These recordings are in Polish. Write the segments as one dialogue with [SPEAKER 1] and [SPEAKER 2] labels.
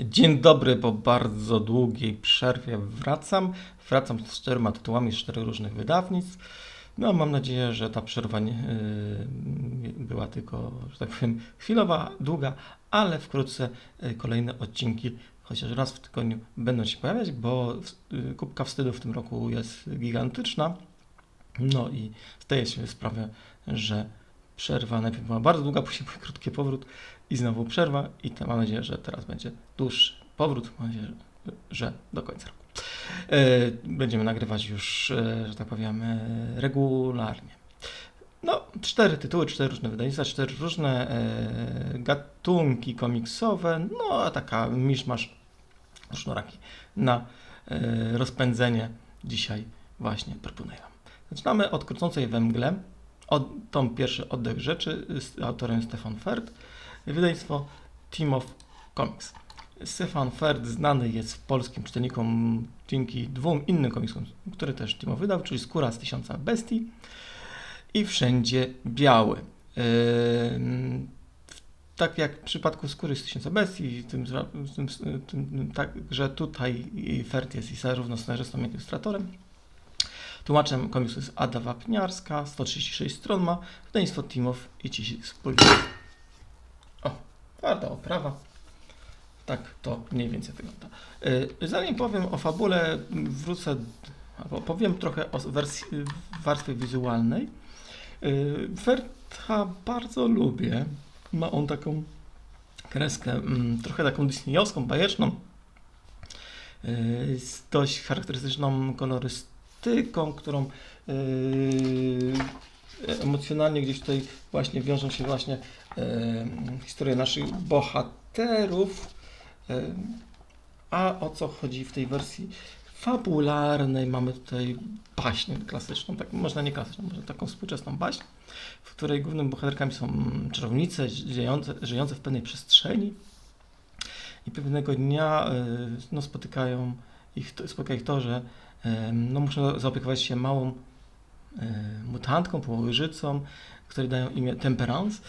[SPEAKER 1] Dzień dobry, po bardzo długiej przerwie wracam. Wracam z czterema tytułami z czterech różnych wydawnictw. No, mam nadzieję, że ta przerwa nie, yy, była tylko, że tak powiem, chwilowa, długa, ale wkrótce yy, kolejne odcinki, chociaż raz w tygodniu, będą się pojawiać, bo yy, kubka wstydu w tym roku jest gigantyczna. No i zdaję sobie sprawę, że przerwa najpierw była bardzo długa, później był krótki powrót i znowu przerwa i to mam nadzieję, że teraz będzie dłuższy powrót, mam nadzieję, że, do końca roku. E, Będziemy nagrywać już, e, że tak powiem, e, regularnie. No, cztery tytuły, cztery różne wydawnictwa, cztery różne gatunki komiksowe, no a taka miszmasz różnoraki na rozpędzenie dzisiaj właśnie proponuję Wam. Zaczynamy od Krócącej we mgle, od, tom pierwszy oddech rzeczy autorem Stefan Ferd, wydawnictwo Team of Comics. Stefan Ferd znany jest polskim czytelnikom dzięki dwóm innym komiksom, które też Timo wydał, czyli Skóra z Tysiąca Bestii i Wszędzie Biały. Ym, tak jak w przypadku Skóry z Tysiąca Bestii, tym, tym, tym, tak, że tutaj Ferd jest i zarówno scenarzystą, jak i ilustratorem. Tłumaczem komiksu jest Ada Wapniarska, 136 stron ma, wydawnictwo Timow i Cisi Spójrz. O, twarda oprawa. Tak to mniej więcej wygląda. Y, Zanim powiem o fabule, wrócę, albo powiem trochę o wersji, warstwie wizualnej. Y, Wertha bardzo lubię. Ma on taką kreskę, mm, trochę taką disneyowską, bajeczną, y, z dość charakterystyczną kolorystyką, którą y, emocjonalnie gdzieś tutaj właśnie wiążą się właśnie y, historie naszych bohaterów. Y, A o co chodzi w tej wersji fabularnej? Mamy tutaj baśń klasyczną, tak, można nie klasyczną, może taką współczesną baśń, w której głównymi bohaterkami są czarownice żyjące, żyjące w pewnej przestrzeni i pewnego dnia no, spotykają ich, spotyka ich to, że no, muszą zaopiekować się małą mutantką, położycą, której dają imię Temperance.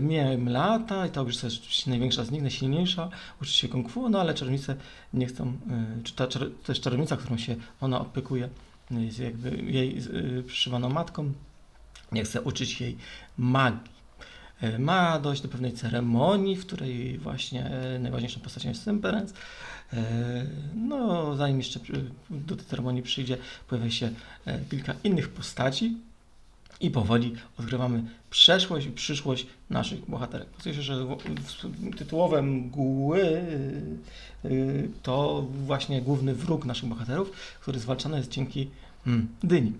[SPEAKER 1] Mijają lata i ta ogrzyca jest największa z nich, najsilniejsza, uczy się kung fu, no ale czarownice nie chcą, czy ta też czarownica, którą się ona opiekuje, jest jakby jej y, przyszywaną matką, nie chce uczyć jej magii. Y, Ma dojść do pewnej ceremonii, w której właśnie y, najważniejszą postacią jest Temperance. No, zanim jeszcze do tej ceremonii przyjdzie, pojawia się e, kilka innych postaci i powoli odkrywamy przeszłość i przyszłość naszych bohaterek. Okazuje się, że tytułowe mgły to właśnie główny wróg naszych bohaterów, który zwalczany jest dzięki dyni.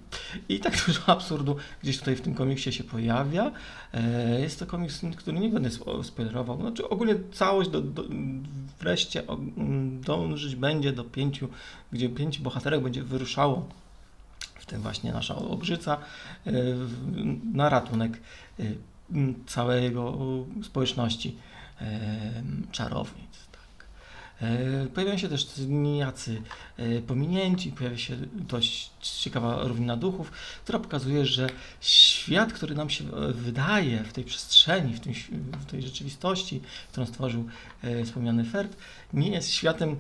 [SPEAKER 1] I tak dużo absurdu gdzieś tutaj w tym komiksie się pojawia. E, Jest to komiks, który nie będę spo- spoilerował. Znaczy ogólnie całość do, do, wreszcie o- m, dążyć będzie do pięciu, gdzie pięciu bohaterek będzie wyruszało w tym właśnie nasza Obrzyca, w- na ratunek m, całego społeczności czarownic. Y, Pojawiają się też niejaccy y, pominięci, pojawia się dość ciekawa równina duchów, która pokazuje, że świat, który nam się e, wydaje w tej przestrzeni, w, tym, w tej rzeczywistości, którą stworzył wspomniany Ferd, nie jest światem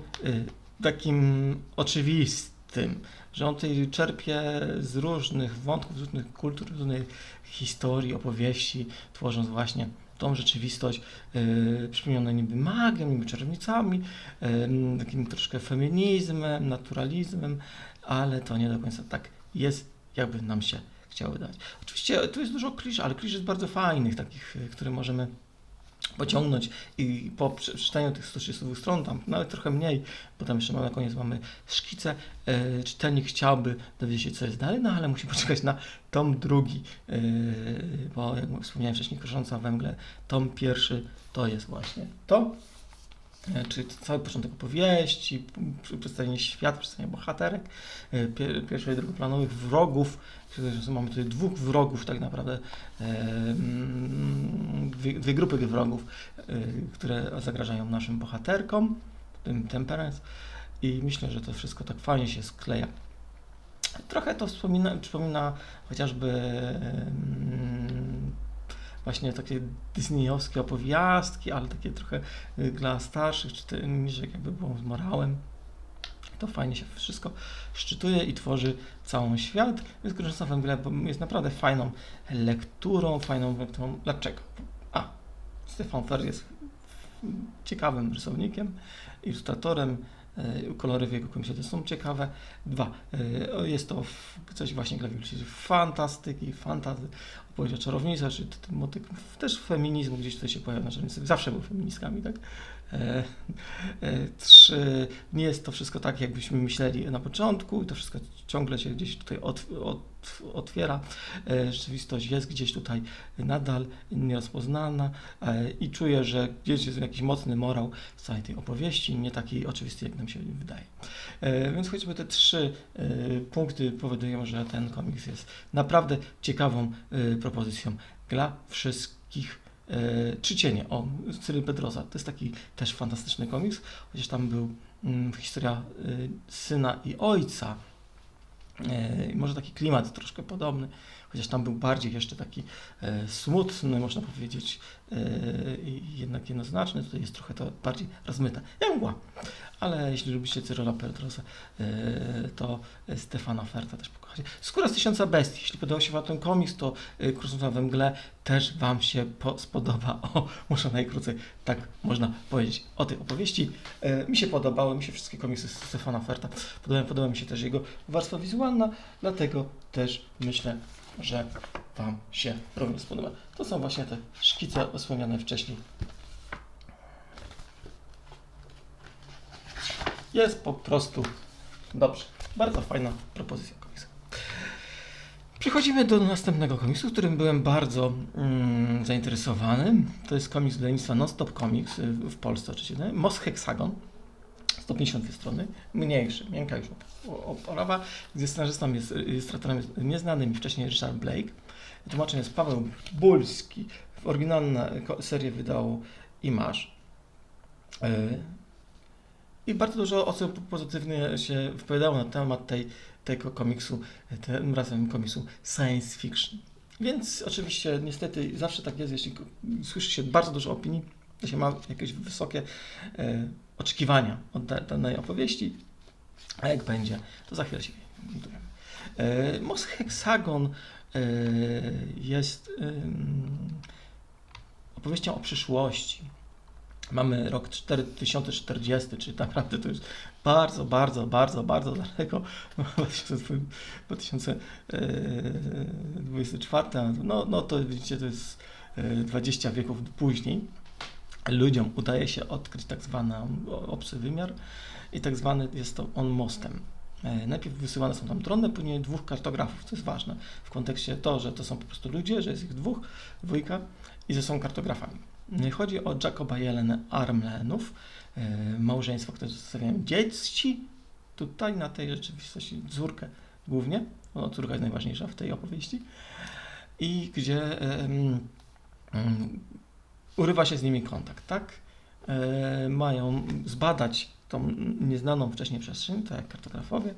[SPEAKER 1] takim oczywistym, że on tutaj czerpie z różnych wątków, z różnych kultur, z różnych historii, opowieści, tworząc właśnie tą rzeczywistość yy, przypomnianą niby magią, niby czarownicami, yy, takim troszkę feminizmem, naturalizmem, ale to nie do końca tak jest, jakby nam się chciało wydać. Oczywiście tu jest dużo klisz, ale klisz jest bardzo fajnych, takich, yy, które możemy pociągnąć i po prze- przeczytaniu tych 130 stron, tam nawet trochę mniej, bo tam jeszcze na koniec mamy szkice, e, czytelnik chciałby dowiedzieć się, co jest dalej, no ale musi poczekać na tom drugi, e, bo jak wspomniałem wcześniej, Krusząca we mgle, tom pierwszy to jest właśnie to, czyli cały początek opowieści, przedstawienie świata, przedstawienie bohaterek, e, pier, pierwszych i drugoplanowych wrogów, mamy tutaj dwóch wrogów tak naprawdę, e, mm, dwie, dwie grupy wrogów, e, które zagrażają naszym bohaterkom, tym Temperance i myślę, że to wszystko tak fajnie się skleja. Trochę to wspomina, przypomina chociażby właśnie takie disneyowskie opowiastki, ale takie trochę y, dla starszych, czy te, niżek jakby było z morałem. To fajnie się wszystko szczytuje i tworzy całą świat. Więc we mgle jest naprawdę fajną lekturą, fajną lekturą. Dlaczego? A, Stefan Fer jest ciekawym rysownikiem, ilustratorem, kolory w jego komiksie też są ciekawe. Dwa, e, jest to coś właśnie ludzi fantastyki, fantazy, opowieść o czarownicach, czy ten motyw też feminizmu gdzieś tutaj się pojawia, znaczy zawsze był feministkami, tak? E, e, Trzy, nie jest to wszystko tak, jakbyśmy myśleli na początku, to wszystko ciągle się gdzieś tutaj od, od, otwiera. E, Rzeczywistość jest gdzieś tutaj nadal nierozpoznana i czuję, że gdzieś jest jakiś mocny morał w całej tej opowieści, nie taki oczywisty, jak nam się wydaje. Więc choćby te trzy punkty powodują, że ten komiks jest naprawdę ciekawą propozycją dla wszystkich. E, Trzy cienie, o, Cyril Pedrosa, to jest taki też fantastyczny komiks, chociaż tam był mm, historia y, syna i ojca, E, może taki klimat troszkę podobny, chociaż tam był bardziej jeszcze taki e, smutny, można powiedzieć, e, i jednak jednoznaczny. Tutaj jest trochę to bardziej rozmyte. Jak. Ale jeśli lubicie Cyrola Pedrosa, e, to Stefana Ferta też pokochacie. Skóra z tysiąca bestii. Jeśli podobał się Wam ten komiks, to Krusząca we mgle też Wam się po, spodoba. O, muszę najkrócej tak można powiedzieć o tej opowieści. Mi się podobały, mi się wszystkie komiksy Stefana Ferta podobają. Podoba mi się też jego warstwa wizualna, dlatego też myślę, że Wam się również spodoba. To są właśnie te szkice wspomniane wcześniej. Jest po prostu dobrze. Bardzo fajna propozycja komiksu. Przechodzimy do następnego komiksu, którym byłem bardzo mm, zainteresowany. To jest komiks wydawnictwa Non-Stop Comics y, w Polsce oczywiście. Mos Hexagon. 152 strony, mniejszy, miękka już op- oporowa, gdzie scenarzystą jest, ilustratorem jest nieznany mi wcześniej Richard Blake. Tłumaczem jest Paweł Bulski. Oryginalną serię wydał Image. Y, I bardzo dużo osób pozytywnie się wypowiadało na temat tej, tego komiksu, tym razem komiksu science fiction. Więc oczywiście niestety zawsze tak jest, jeśli słyszy się bardzo dużo opinii, to się ma jakieś wysokie e, oczekiwania od da- danej opowieści, a jak będzie, to za chwilę się dowiemy. E, Most Hexagon e, jest opowieścią o przyszłości. Mamy rok 4040, czyli tak naprawdę to jest bardzo, bardzo, bardzo, bardzo daleko. 2024, no, no to widzicie, to jest e, 20 wieków później. Ludziom udaje się odkryć tak zwany obcy wymiar i tak zwany jest to on mostem. E, Najpierw wysyłane są tam drony, później dwóch kartografów, co jest ważne w kontekście to, że to są po prostu ludzie, że jest ich dwóch, dwójka i że są kartografami. E, Chodzi o Jacoba i Jelenę Armlenów, e, małżeństwo, które zostawiają dzieci, tutaj na tej rzeczywistości córkę głównie, bo córka jest najważniejsza w tej opowieści, i gdzie urywa się z nimi kontakt, tak? E, mają zbadać tą nieznaną wcześniej przestrzeń, tak jak kartografowie,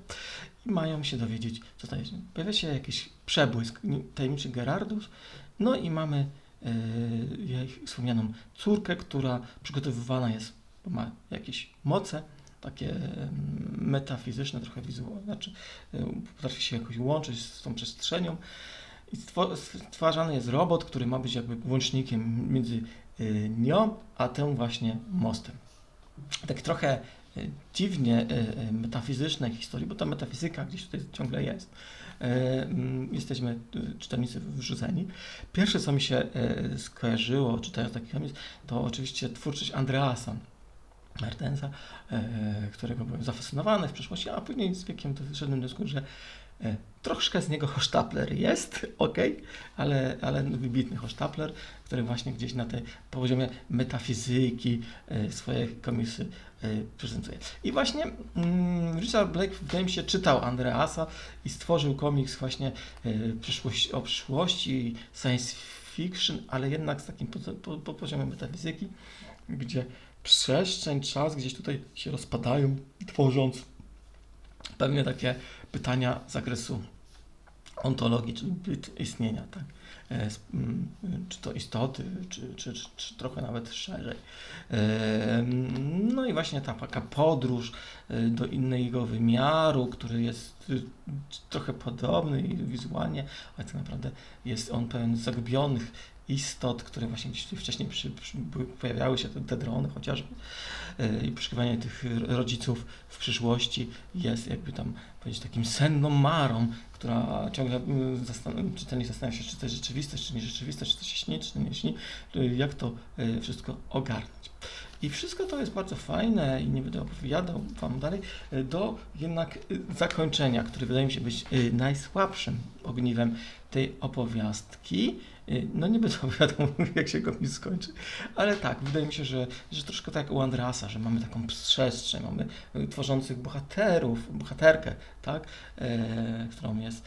[SPEAKER 1] i mają się dowiedzieć, co to jest. Pojawia się jakiś przebłysk tajemniczy Gerardus, no i mamy e, wspomnianą córkę, która przygotowywana jest, ma jakieś moce, takie metafizyczne, trochę wizualne, znaczy e, potrafi się jakoś łączyć z tą przestrzenią i stwo- stwarzany jest robot, który ma być jakby łącznikiem między nią, a tym właśnie mostem. Tak trochę y, dziwnie y, y, metafizycznej historii, bo ta metafizyka gdzieś tutaj ciągle jest. Y, mm, Jesteśmy y, czytelnicy wrzuceni. Pierwsze, co mi się y, skojarzyło, czytając taki komiks, to oczywiście twórczość Andreasa Mertensa, y, którego byłem zafascynowany w przeszłości, a później z wiekiem doszedłem do wniosku, że y, troszkę z niego hosztapler jest, ok, ale, ale wybitny hosztapler, który właśnie gdzieś na tej poziomie metafizyki y, swoje komiksy y, prezentuje. I właśnie mm, Richard Blake, wydaje mi się, czytał Andreasa i stworzył komiks właśnie przyszłość, o przyszłości, science fiction, ale jednak z takim po, po poziomem metafizyki, gdzie przestrzeń, czas gdzieś tutaj się rozpadają, tworząc pewnie takie pytania z zakresu ontologii, byt istnienia, tak? e, sp- m, czy to istoty, czy, czy, czy, czy trochę nawet szerzej. E, No i właśnie ta taka podróż e, do innego wymiaru, który jest y, trochę podobny wizualnie, ale tak naprawdę jest on pełen zagubionych istot, które właśnie wcześniej przy, przy, pojawiały się, te, te drony chociażby e, i poszukiwanie tych rodziców w przyszłości jest jakby tam powiedzieć takim senną marą, która ciągle y, zastan- zastanawia się, czy to jest rzeczywistość, czy nie rzeczywistość, czy to się śni, czy to nie śni, y, jak to y, wszystko ogarnąć. I wszystko to jest bardzo fajne i nie będę opowiadał Wam dalej, do jednak zakończenia, które wydaje mi się być najsłabszym ogniwem tej opowiastki. No nie będę opowiadał, jak się komiks skończy, ale tak, wydaje mi się, że, że troszkę tak jak u Andrasa, że mamy taką przestrzeń, mamy y, tworzących bohaterów, bohaterkę, tak, e, którą jest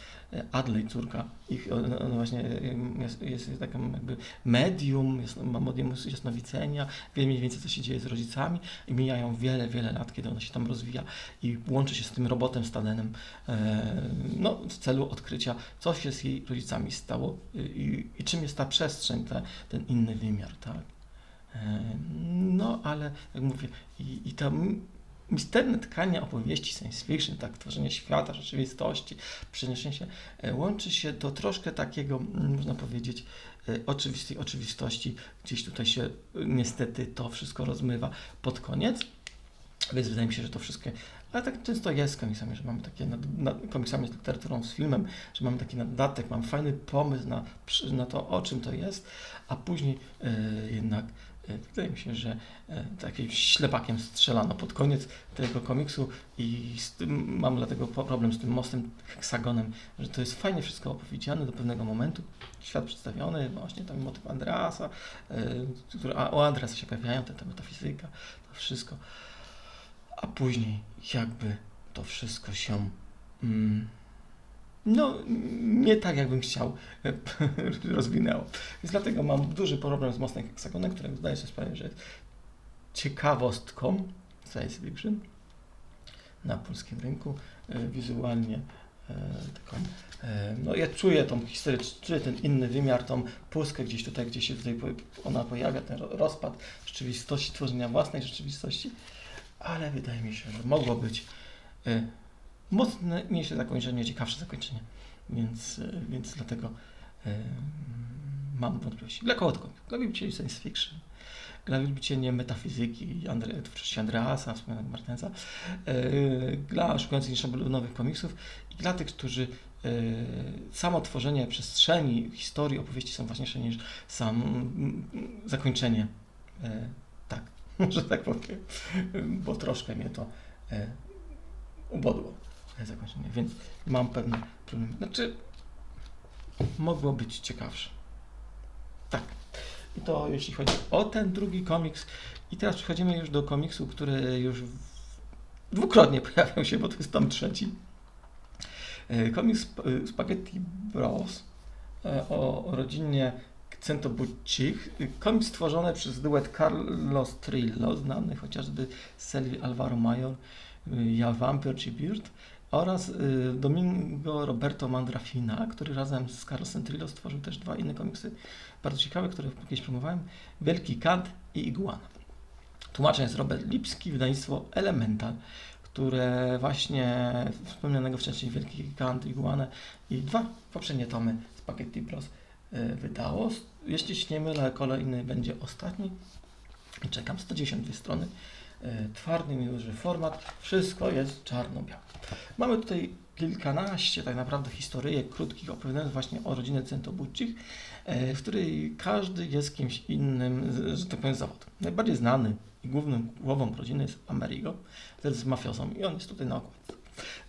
[SPEAKER 1] Adley, córka ich, ona ona właśnie e, jest, jest taką jakby medium, jest, ma medium jasnowidzenia, wie mniej więcej co się dzieje z rodzicami i mijają wiele, wiele lat, kiedy ona się tam rozwija i łączy się z tym robotem Stadenem, e, no, w celu odkrycia, co się z jej rodzicami stało i, i, czym jest ta przestrzeń, ten inny wymiar, tak. E, No, ale jak mówię, i, i ta m- misterne tkanie opowieści science fiction, tak, tworzenie świata, rzeczywistości, przeniesienie się, e, łączy się do troszkę takiego, mm, można powiedzieć, e, oczywistej oczywistości. Gdzieś tutaj się e, niestety to wszystko rozmywa pod koniec, więc wydaje mi się, że to wszystkie, ale tak często jest z komiksami, że mamy takie, nad, nad, komiksami z literaturą, z filmem, że mamy taki nadatek, mam fajny pomysł na, na to, o czym to jest, a później e, jednak wydaje mi się, że e, takim ślepakiem strzelano pod koniec tego komiksu i tym, mam dlatego problem z tym mostem, heksagonem, że to jest fajnie wszystko opowiedziane do pewnego momentu, świat przedstawiony, właśnie tam motyw Andreasa, e, które, a o Andreasa się pojawiają, ta, ta metafizyka, to wszystko, a później jakby to wszystko się mm, no, nie tak jakbym chciał rozwinęło. Więc dlatego mam duży problem z mostem heksagonem, który zdaję sobie sprawę, że jest ciekawostką science fiction na polskim rynku. E, Wizualnie e, taką, e, no ja czuję tą historię, czuję ten inny wymiar, tą pustkę gdzieś tutaj, gdzie się tutaj ona pojawia, ten ro- rozpad rzeczywistości, tworzenia własnej rzeczywistości, ale wydaje mi się, że mogło być mocniejsze zakończenie, ciekawsze zakończenie, więc, e, więc dlatego e, mam wątpliwości. Dla kogo to? Dla wielbicieli science fiction, dla wielbicieli metafizyki, Andre, twórczości Andreasa, wspomnianego Martensa, e, dla szukających szablonowych komiksów i dla tych, którzy samo tworzenie przestrzeni, historii, opowieści są ważniejsze niż sam zakończenie. Tak, może tak powiem, bo troszkę mnie to ubodło zakończenie, więc mam pewne problemy. Znaczy, mogło być ciekawsze. Tak. I to jeśli chodzi o ten drugi komiks. I teraz przechodzimy już do komiksu, który już dwukrotnie pojawiał się, bo to jest tom trzeci. E, Komiks e, Spaghetti Bros e, o rodzinie Centobuccich. E, Komiks stworzony przez duet Carlos Trillo, znany chociażby z serii Alvaro Mayor, Ja Vampire czy Beard oraz y, Domingo Roberto Mandrafina, który razem z Carlosem Trillo stworzył też dwa inne komiksy bardzo ciekawe, które kiedyś promowałem. Wielki Kant i Iguana. Tłumaczem jest Robert Lipski, wydawnictwo Elemental, które właśnie wspomnianego wcześniej Wielki i Iguanę i dwa poprzednie tomy Spaghetti Bros y, wydało. Jeśli się nie mylę, kolejny będzie ostatni. Czekam, 192 strony. Y, Twardy, nieduży format. Wszystko jest czarno-białe. Mamy tutaj kilkanaście tak naprawdę historyjek krótkich opowiadających właśnie o rodzinie Centobuccich, e, w której każdy jest kimś innym, że tak powiem, zawód. Najbardziej znany i główną głową rodziny jest Amerigo, który jest mafiozą i on jest tutaj na okładce.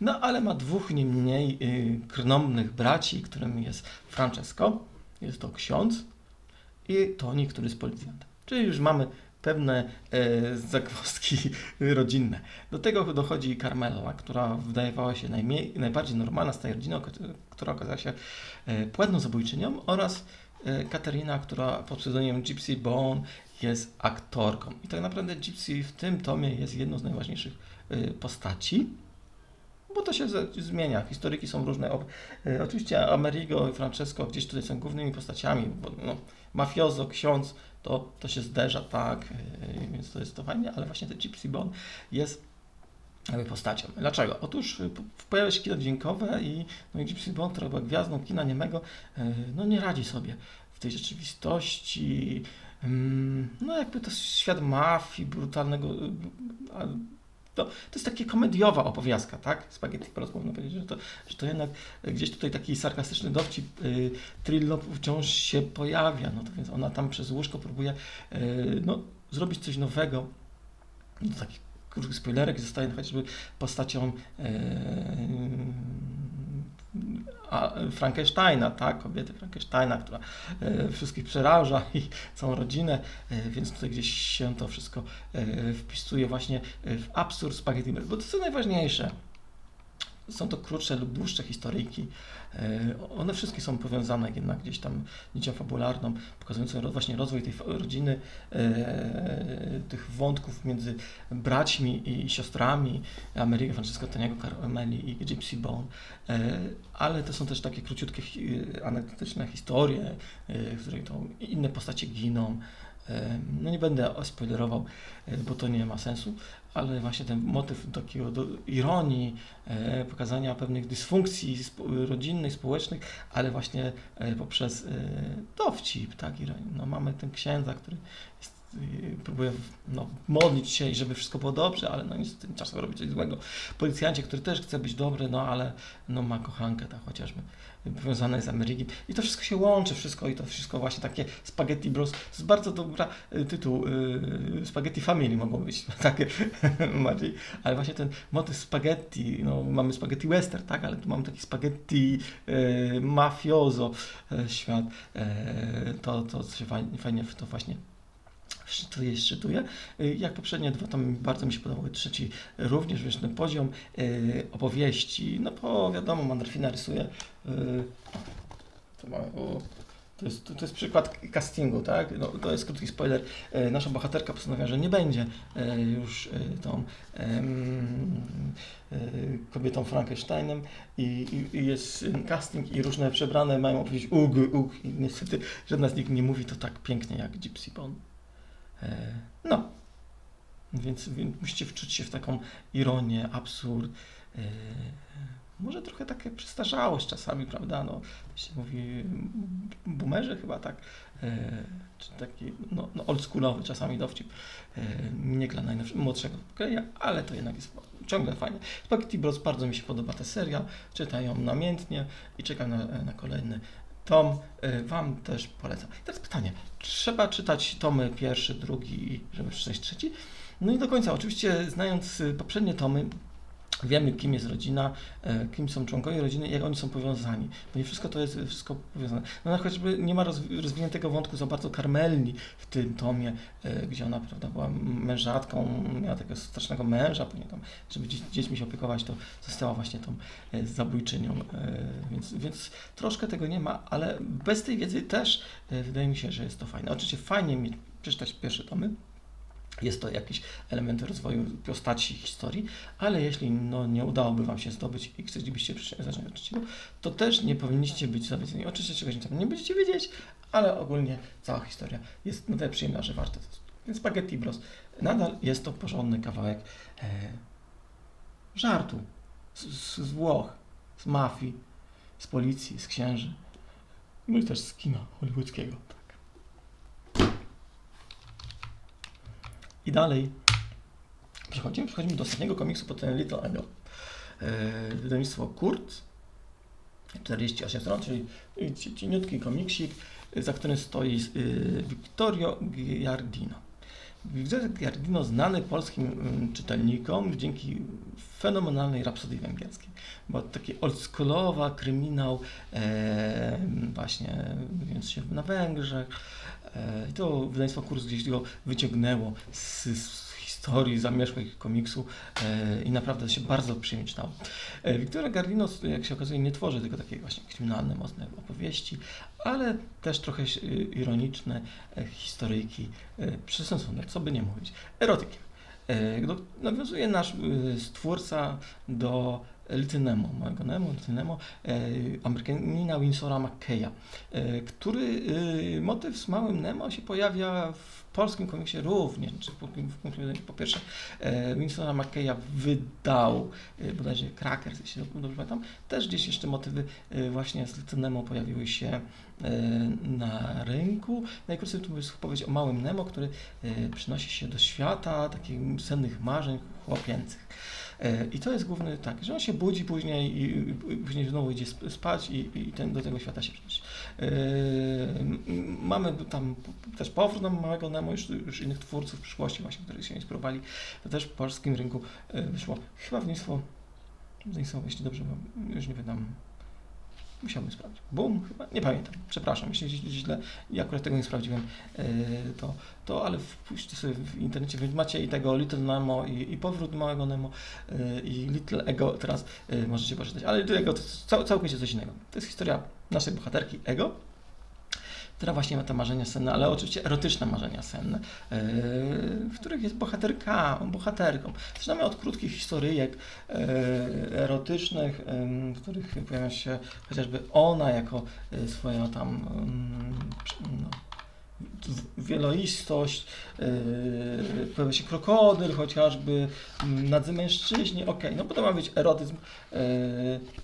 [SPEAKER 1] No ale ma dwóch nie mniej y, krnomnych braci, którym jest Francesco, jest to ksiądz i Toni, który jest policjantem. Czyli już mamy pewne e, zagwozdki rodzinne. Do tego dochodzi Carmela, która wydawała się najmniej, najbardziej normalna z tej rodziny, która okazała się e, płatną zabójczynią oraz e, Katerina, która pod pseudonimem Gypsy Bone jest aktorką. I tak naprawdę Gypsy w tym tomie jest jedną z najważniejszych e, postaci, bo to się z- zmienia. Historyki są różne. O, e, oczywiście Amerigo i Francesco gdzieś tutaj są głównymi postaciami, bo no, mafiozo, ksiądz, to, to się zderza, tak, e, więc to jest to fajnie, ale właśnie ten Gypsy Bond jest jakby postacią. Dlaczego? Otóż p- pojawia się kino dźwiękowe i, no Gypsy Bond, która była gwiazdą kina niemego, e, no nie radzi sobie w tej rzeczywistości. Mm, No jakby to świat mafii, brutalnego... y, To, to jest taka komediowa opowiastka, tak? Spaghetti Bros można powiedzieć, że to, że to jednak gdzieś tutaj taki sarkastyczny dowcip y, Trillo wciąż się pojawia, no to więc ona tam przez łóżko próbuje y, no, zrobić coś nowego. No, taki spoilerek zostaje chociażby postacią e, a, Frankensteina, tak, kobiety Frankensteina, która e, wszystkich przeraża i całą rodzinę, e, więc tutaj gdzieś się to wszystko e, wpisuje właśnie e, w absurd Spaghetti bo to co najważniejsze, są to krótsze lub dłuższe historyjki. E, One wszystkie są powiązane jednak gdzieś tam nicią fabularną, pokazującą właśnie rozwój tej rodziny, e, tych wątków między braćmi i siostrami, Amerigo, Francesco Taniego, Carmeli i Gypsy Bone. E, Ale to są też takie króciutkie, anegdotyczne historie, w której to inne postacie giną. No nie będę spoilerował, e, bo to nie ma sensu, ale właśnie ten motyw takiego do ironii, e, pokazania pewnych dysfunkcji rodzinnych, społecznych, ale właśnie e, poprzez dowcip, tak. No, mamy ten księdza, który jest, próbuje no, modlić się i żeby wszystko było dobrze, ale no niestety czasem robi coś złego. Policjancie, który też chce być dobry, no ale no, ma kochankę, tak chociażby, powiązane z Amerygiem. I to wszystko się łączy, wszystko i to wszystko właśnie takie Spaghetti Bros. To jest bardzo dobra y, tytuł. y, Spaghetti Family mogą być takie bardziej. Ale właśnie ten motyw spaghetti, no mamy spaghetti western, tak? Ale tu mamy taki spaghetti mafioso y, świat. To, to się fajnie, fajnie to właśnie szczytuje, szczytuje. Y, Jak poprzednie dwa, to mi bardzo mi się podobały. Trzeci również, wiesz, ten poziom y, opowieści, no bo wiadomo, Mandrofina rysuje y, to, ma, o, to, jest, to jest przykład castingu, tak? No, to jest krótki spoiler. Nasza bohaterka postanawia, że nie będzie już tą kobietą Frankensteinem i, i, i jest casting i różne przebrane mają powiedzieć ug, ug i niestety żadna z nich nie mówi to tak pięknie jak Gypsy Bond. E, No. Więc, więc musicie wczuć się w taką ironię, absurd. E, może trochę takie przestarzałość czasami, prawda? No, to się mówi m, boomerzy chyba tak, e, czy taki no, no oldschoolowy czasami dowcip, nie dla najmłodszego pokolenia, ale to jednak jest ciągle fajnie. Spaghetti Bros bardzo mi się podoba ta seria, czytają namiętnie i czekam na, na kolejny tom. E, Wam też polecam. I teraz pytanie, trzeba czytać tomy pierwszy, drugi, żeby przeczytać trzeci? No i do końca, oczywiście znając y, poprzednie tomy, Wiemy, kim jest rodzina, e, kim są członkowie rodziny, jak oni są powiązani. Bo nie wszystko to jest wszystko powiązane. No na choćby nie ma rozwi- rozwiniętego wątku za bardzo Karmelni w tym tomie, e, gdzie ona prawda, była mężatką, miała takiego strasznego męża, tam, żeby dzie- dziećmi się opiekować, to została właśnie tą e, zabójczynią. Więc, więc troszkę tego nie ma, ale bez tej wiedzy też wydaje mi się, że jest to fajne. Oczywiście fajnie mi przeczytać pierwsze tomy, jest to jakieś elementy rozwoju postaci, historii, ale jeśli no, nie udałoby Wam się zdobyć i chcielibyście zacząć od to też nie powinniście być zawiedzeni. Oczywiście czegoś tam nie będziecie wiedzieć, ale ogólnie cała historia jest na tyle przyjemna, że warto. Więc Spaghetti Bros. Nadal jest to porządny kawałek e, żartu z, z, z Włoch, z mafii, z policji, z księży, no i też z kina hollywoodzkiego. I dalej przechodzimy, przechodzimy do ostatniego komiksu pod tytułem Little Angel. E, Wydawnictwo Kurt, 48 stron, czyli ci- cieniutki komiksik, e, za którym stoi e, Vittorio Giardino. Vittorio Giardino znany polskim mm, czytelnikom dzięki fenomenalnej rapsodii węgierskiej. Bo taki oldschoolowa kryminał właśnie więc się na Węgrzech. E, I to wydawnictwo Kurs gdzieś go wyciągnęło z, z historii zamierzchłych komiksu e, i naprawdę się bardzo przyjemnie czytało. E, Wiktoria Gardino, jak się okazuje, nie tworzy tylko takie właśnie kryminalne, mocne opowieści, ale też trochę e, ironiczne e, historyjki, e, co by nie mówić, erotykiem. E, do- Nawiązuje nasz e, stwórca do Little Nemo, małego Nemo, Little Nemo, e, Amerykanina Winsora McKeya, e, który e, motyw z małym Nemo się pojawia w polskim komiksie również. Czy po, po, po pierwsze, Winsora McKeya wydał bodajże Crackers, jeśli dobrze pamiętam, też gdzieś jeszcze motywy właśnie z Little Nemo pojawiły się na rynku. Najkrócej to jest o małym Nemo, który przynosi się do świata takich sennych marzeń chłopięcych. E, I to jest główny tak, że on się budzi później i, później znowu idzie sp- spać i, i ten, do tego świata się przenosi. E, Mamy tam też powrót na małego Nemo już, już innych twórców w przyszłości właśnie, którzy się inspirowali. To też w polskim rynku e, wyszło chyba wydawnictwo, wydawnictwo, jeśli dobrze już nie wydam. Musiałbym sprawdzić. Boom, chyba? Nie pamiętam. Przepraszam, jeśli źle- ja akurat tego nie sprawdziłem, e, to, to ale wpuśćcie sobie w internecie, więc macie i tego Little Nemo, i, i powrót małego Nemo, e, i Little Ego, teraz e, możecie poczytać. Ale Little Ego to cał, całkowicie coś innego. To jest historia naszej bohaterki Ego, która właśnie ma te marzenia senne, ale oczywiście erotyczne marzenia senne, e, w których jest bohaterka, bohaterką. Zaczynamy od krótkich historyjek e, erotycznych, em, w których pojawia się chociażby ona jako e, swoja tam em, no, wieloistość, yy, pojawia się krokodyl chociażby, mm, nadzy mężczyźni, okej, no bo to ma być erotyzm, yy,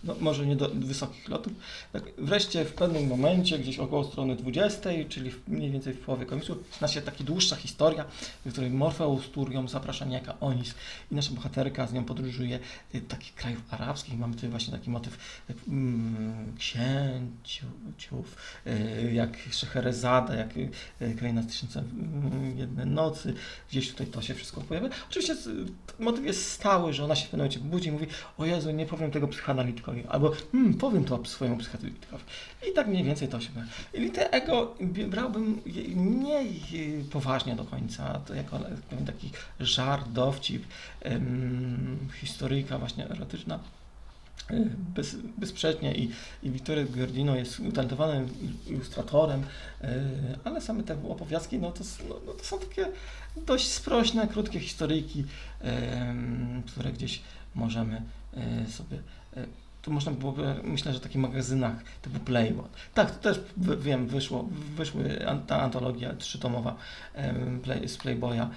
[SPEAKER 1] no może nie do wysokich lotów. Tak, wreszcie w pewnym momencie, gdzieś około strony 20, czyli mniej więcej w połowie komiksu, zaczyna się taka dłuższa historia, w której Morfeus Turią zaprasza niejaka Onis i nasza bohaterka z nią podróżuje y, takich krajów arabskich. Mamy tutaj właśnie taki motyw y, mm, księciów, y, jak Szeherezada, jak Kraina z tysiąca mm, jednej nocy. Gdzieś tutaj to się wszystko pojawia. Oczywiście motyw jest stały, że ona się w pewnym momencie budzi i mówi o Jezu, nie powiem tego psychoanalitykowi, albo hmm, powiem to swojemu psychoanalitykowi. I tak mniej więcej to się pojawia. I te ego brałbym mniej y, poważnie do końca, to jako taki żart, dowcip, historyjka właśnie erotyczna. Bez, bezsprzecznie i, i Vittorio Giordino jest utalentowanym il- ilustratorem, y, ale same te opowiastki, no to, no, no to są takie dość sprośne, krótkie historyjki, em, które gdzieś możemy e, sobie. Tu można byłoby, myślę, że w takich magazynach typu Playboy. Tak, to też wiem, wyszło, wyszły ta antologia trzytomowa play, z Playboya e,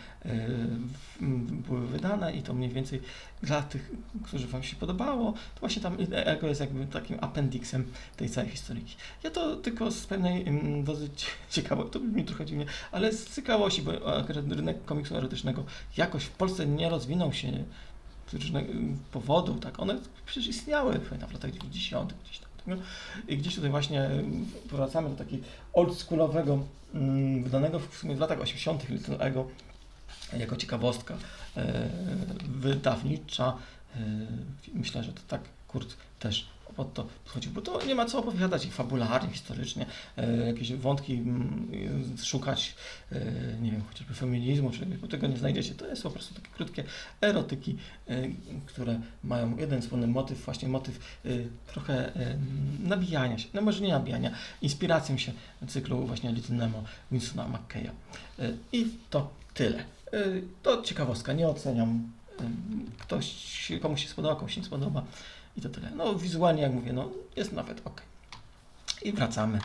[SPEAKER 1] były wydane i to mniej więcej dla tych, którzy Wam się podobało, to właśnie tam Ego jest jakby takim appendixem tej całej historyjki. Ja to tylko z pewnej cie- ciekawości, to brzmi trochę dziwnie, ale z ciekawości, bo rynek komiksu erotycznego jakoś w Polsce nie rozwinął się z różnego powodu, tak, one przecież istniały pamiętam, w latach 90. gdzieś tam. tak, no. I gdzieś tutaj właśnie mm, powracamy do takiego oldschoolowego, mm, wydanego w sumie w latach 80. Little Ego, jako ciekawostka e, wydawnicza. E, myślę, że to tak Kurt też pod to podchodził, bo to nie ma co opowiadać i fabularnie, historycznie, e, jakieś wątki mm, szukać, e, nie wiem, chociażby feminizmu, czy bo tego nie znajdziecie. To jest po prostu takie krótkie erotyki, e, które mają jeden wspólny motyw, właśnie motyw e, trochę e, nabijania się, no może nie nabijania, inspiracją się cyklu właśnie Little Winsona McKeya. E, I to tyle. E, To ciekawostka, nie oceniam. E, Ktoś, komuś się spodoba, komuś się nie spodoba. I to tyle. No wizualnie, jak mówię, no jest nawet ok. I wracamy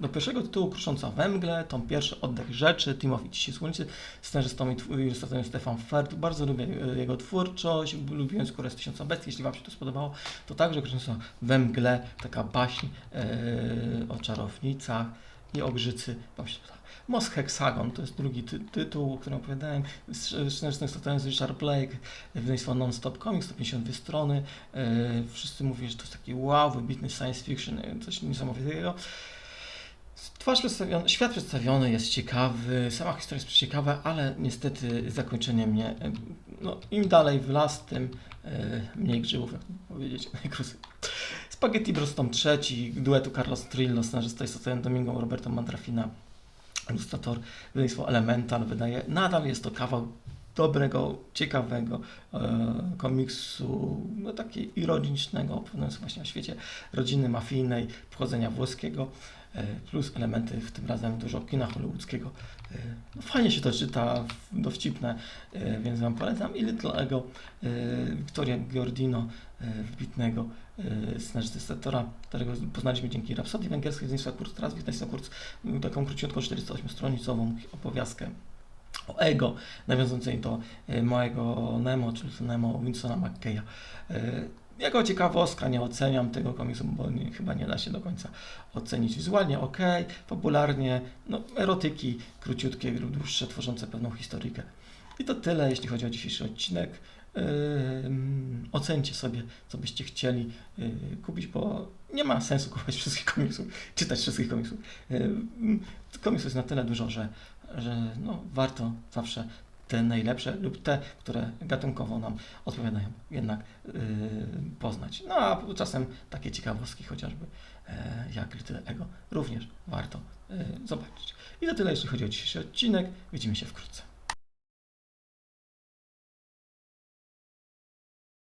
[SPEAKER 1] do pierwszego tytułu Krusząca we mgle, tom pierwszy Oddech rzeczy, Timothy Cisłonicy, scenarzystą i ilustratorem Stefan Ferd. Bardzo lubię e, jego twórczość, lubiłem Skórę z Tysiąca Bestii, jeśli Wam się to spodobało, to także Krusząca we mgle, taka baśń e, o czarownicach i o grzycy. Wam się to podoba. Most Hexagon to jest drugi ty tytuł, o którym opowiadałem. Ilustratorem jest Richard Blake, wydawnictwo Non-Stop Comics, 152 strony. E, wszyscy mówią, że to jest taki wow, wybitny science fiction, e, coś niesamowitego. Twarz przedstawiona, świat przedstawiony jest ciekawy, sama historia jest ciekawa, ale niestety zakończenie mnie, e, no im dalej w las, tym e, mniej grzybów, jak powiedzieć, najkrócej. Spaghetti Bros tom trzeci, duetu Carlos Trillo, scenarzysta jest Ocean Domingo, Roberto Mandrafina, ilustrator, wydawnictwo Elemental wydaje. Nadal jest to kawał dobrego, ciekawego e, komiksu, no takiego ironicznego, opowiadającego właśnie o świecie rodziny mafijnej, pochodzenia włoskiego. e, plus elementy w tym razem dużo kina hollywoodzkiego. E, No, fajnie się to czyta, dowcipne, e, więc Wam polecam. I Little Ego e, Victoria Giordino, e, wybitnego e, scenarzysty którego poznaliśmy dzięki Rapsodii Węgierskiej z Nisa Kurz. Teraz Nisa Kurz taką króciutką 48-stronicową opowiastkę o ego, nawiązującej do e, małego Nemo, czyli Nemo Winsona McKeya. E, Jako ciekawostka nie oceniam tego komiksu, bo nie, chyba nie da się do końca ocenić wizualnie, ok, popularnie, no erotyki króciutkie lub dłuższe, tworzące pewną historykę. I to tyle, jeśli chodzi o dzisiejszy odcinek. Ocencie sobie, co byście chcieli yy, kupić, bo nie ma sensu kupować wszystkich komiksów, czytać wszystkich komiksów. Komiksów jest na tyle dużo, że, że no, warto zawsze te najlepsze lub te, które gatunkowo nam odpowiadają, jednak yy, poznać. No a czasem takie ciekawostki chociażby e, jak Little Ego również warto zobaczyć. I to tyle, jeśli chodzi o dzisiejszy odcinek. Widzimy się wkrótce.